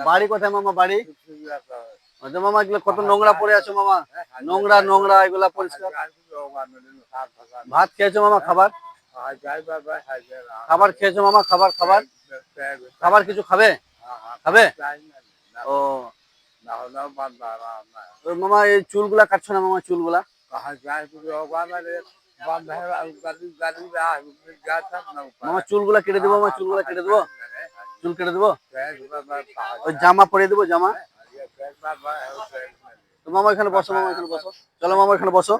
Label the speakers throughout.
Speaker 1: বাড়ি কোথায় মামা বাড়ি আচ্ছা মামা এগুলো কত নোংরা পড়ে আছে মামা নোংরা নোংরা এগুলা পরিষ্কার ভাত খেয়েছো মামা খাবার খাবার খেয়েছো মামা খাবার খাবার খাবার কিছু খাবে খাবে ও মামা এই চুলগুলা কাটছো না মামা চুলগুলা মামা চুলগুলা কেটে দেবো মামা চুলগুলা কেটে দেবো চুল কেটে দেবো ওই জামা পরিয়ে দেবো জামা তো মামা এখানে বসো মামা এখানে বসো চলো মামা এখানে বসো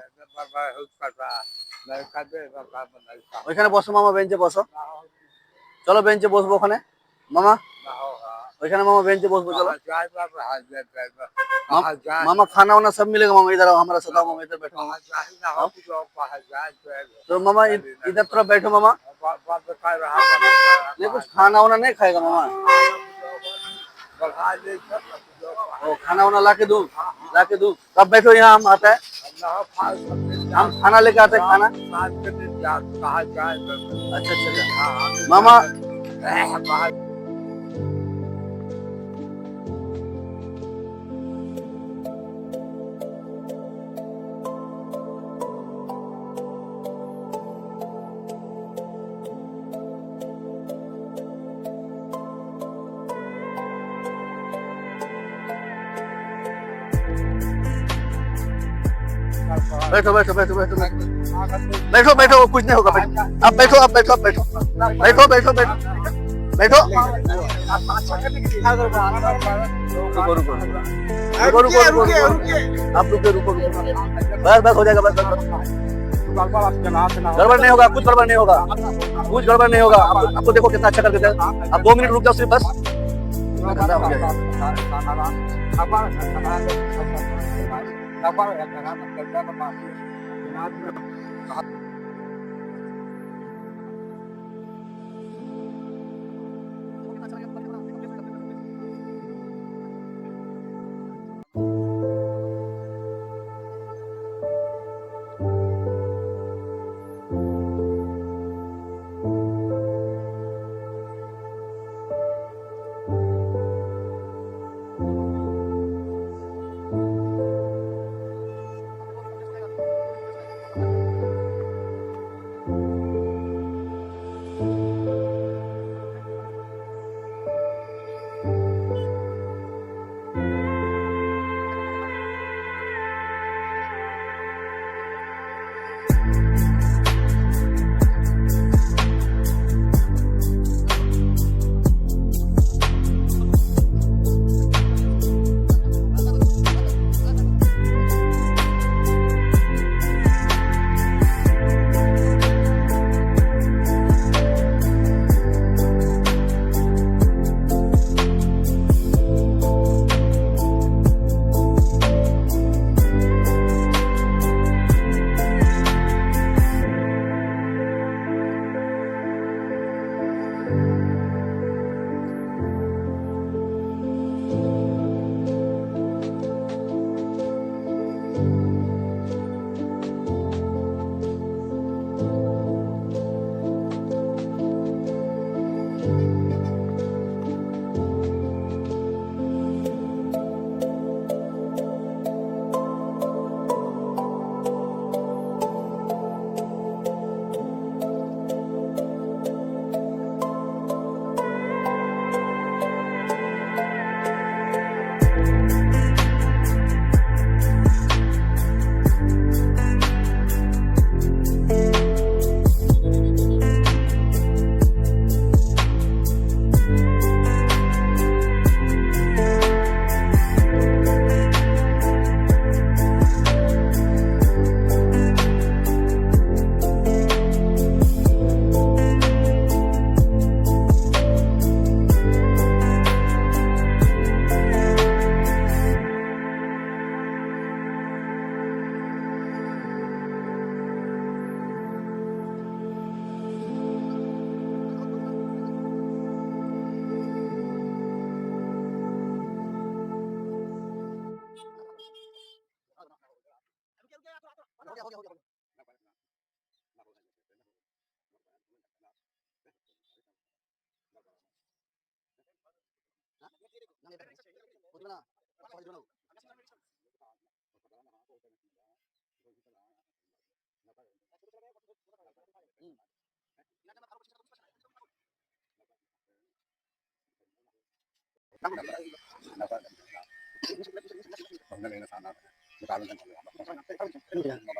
Speaker 1: ওইখানে বসো মামা বেঞ্চে বসো চলো বেঞ্চে বসবো ওখানে মামা ওইখানে मामा बेंच पे बसबो चलो मामा खाना वाना सब मिलेगा मामा इधर आओ हमारा साथ आओ मामा इधर बैठो मामा तो मामा इ- इधर थोड़ा बैठो मामा ये कुछ खाना वाना नहीं खाएगा मामा ओ खाना वाना ला के दूं ला के दूं कब बैठो यहाँ हम आता है हम खाना लेके आते हैं खाना अच्छा अच्छा अच्छा मामा बैठो बैठो बैठो बैठो। बैठो बैठो, कुछ नहीं होगा, बैठो। आप बैठो आप बैठो आप बैठो। बैठो बैठो बैठो। बैठो। रुको रुको रुको। रुको आप रुको रुको बस बस, हो जाएगा, बस। गड़बड़ नहीं होगा, कुछ गड़बड़ नहीं होगा। कुछ गड़बड़ नहीं होगा। आपको आपको देखो कितना अच्छा करके दे। आप दो मिनट रुक जाओ, सिर्फ़ बस। Tapal ya
Speaker 2: karena kita memang Benar. Nah, ini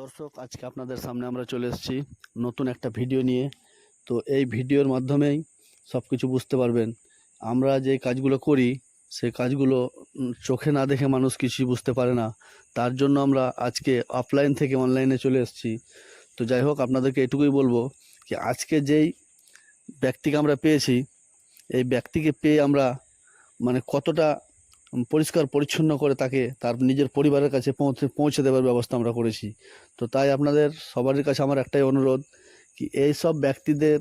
Speaker 2: দর্শক, আজকে আপনাদের সামনে আমরা চলে এসেছি নতুন একটা ভিডিও নিয়ে। তো এই ভিডিওর মাধ্যমেই সব কিছু বুঝতে পারবেন। আমরা যে কাজগুলো করি সেই কাজগুলো চোখে না দেখে মানুষ কিছুই বুঝতে পারে না। তার জন্য আমরা আজকে অফলাইন থেকে অনলাইনে চলে এসেছি। তো যাই হোক, আপনাদেরকে এটুকুই বলব কি, আজকে যেই ব্যক্তিকে আমরা পেয়েছি, এই ব্যক্তিকে পেয়ে আমরা মানে কতটা পরিষ্কার পরিচ্ছন্ন করে তাকে তার নিজের পরিবারের কাছে পৌঁছে পৌঁছে দেওয়ার ব্যবস্থা আমরা করেছি। তো তাই আপনাদের সবারই কাছে আমার একটাই অনুরোধ কি এই সব ব্যক্তিদের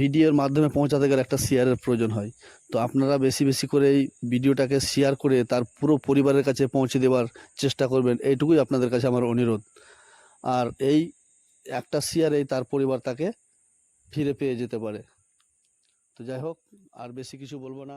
Speaker 2: ভিডিওর মাধ্যমে পৌঁছাতে গেলে একটা শেয়ারের প্রয়োজন হয়। তো আপনারা বেশি বেশি করে এই ভিডিওটাকে শেয়ার করে তার পুরো পরিবারের কাছে পৌঁছে দেওয়ার চেষ্টা করবেন। এইটুকুই আপনাদের কাছে আমার অনুরোধ। আর এই একটা শেয়ারেই তার পরিবার তাকে ফিরে পেয়ে যেতে পারে। তো যাই হোক, আর বেশি কিছু বলব না।